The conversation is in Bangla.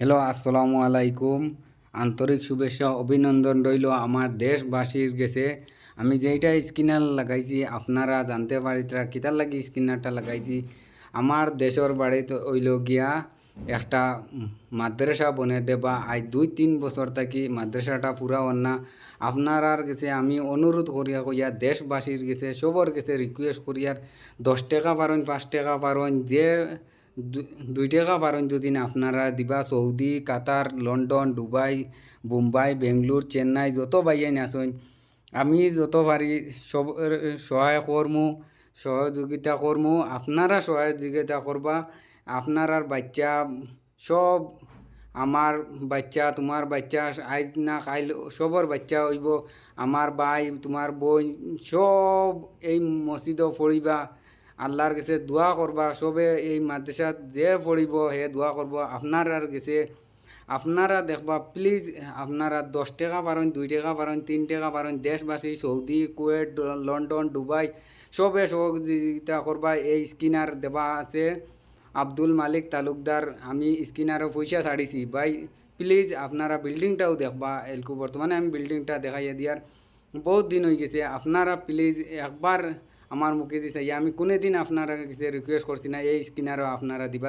হ্যালো, আসসালামু আলাইকুম। আন্তরিক শুভেচ্ছা, অভিনন্দন রইল আমার দেশবাসীর গেছে। আমি যেইটা স্কিনার লাগাইছি, আপনারা জানতে পারিতরা কিতার লাগি স্কিনারটা লাগাইছি। আমার দেশের বাড়িতে হইল গিয়া একটা মাদ্রাসা বনে দেবা আজ দুই তিন বছর থাকি মাদ্রাসাটা পুরা অন্যা আপনারার গেছে, আমি অনুরোধ করিয়া কইয়া দেশবাসীর গেছে, সবর গেছে রিকোয়েস্ট করিয়ার দশ টাকা পারেন, পাঁচ টাকা পারেন, যে দুই টাকা পারেন যদি আপনারা দিবা, Saudi, Qatar, London, Dubai Mumbai Bangalore, Chennai, যত বাইয়াই আসুন আমি যত পারি সব সহায় করমু সহযোগিতা করমু আপনারা সহযোগিতা করবা আপনার আর বাচ্চা, সব আমার বাচ্চা তোমার বাচ্চা, আইজ না খাইল সবর বাচ্চা হইব আমার ভাই তোমার বোন সব এই মসজিদও পড়িবা আল্লাহর কাছে দোয়া করবা সবে এই মাদ্রাসাত যে পড়িব হে দোয়া করব আপনার গেছে আপনারা দেখবা প্লিজ আপনারা দশ টাকা পারেন দুই টাকা পারেন তিন টাকা পারেন দেশবাসী সৌদি কুয়েট লন্ডন দুবাই সবে সহযোগিতা করবা এই স্কিনার দেওয়া আছে। আব্দুল মালিক তালুকদার আমি স্কিনারও পয়সা ছাড়িছি ভাই প্লিজ আপনারা বিল্ডিংটাও দেখবা, এলকু। বর্তমানে আমি বিল্ডিংটা দেখাইয়া দিয়ার বহুত দিন হয়ে গেছে আপনারা প্লিজ একবার আমার মুখে দিছে। আমি কোনোদিন আপনারা রিকোয়েস্ট করছি না এই স্কিনারও আপনারা দিবা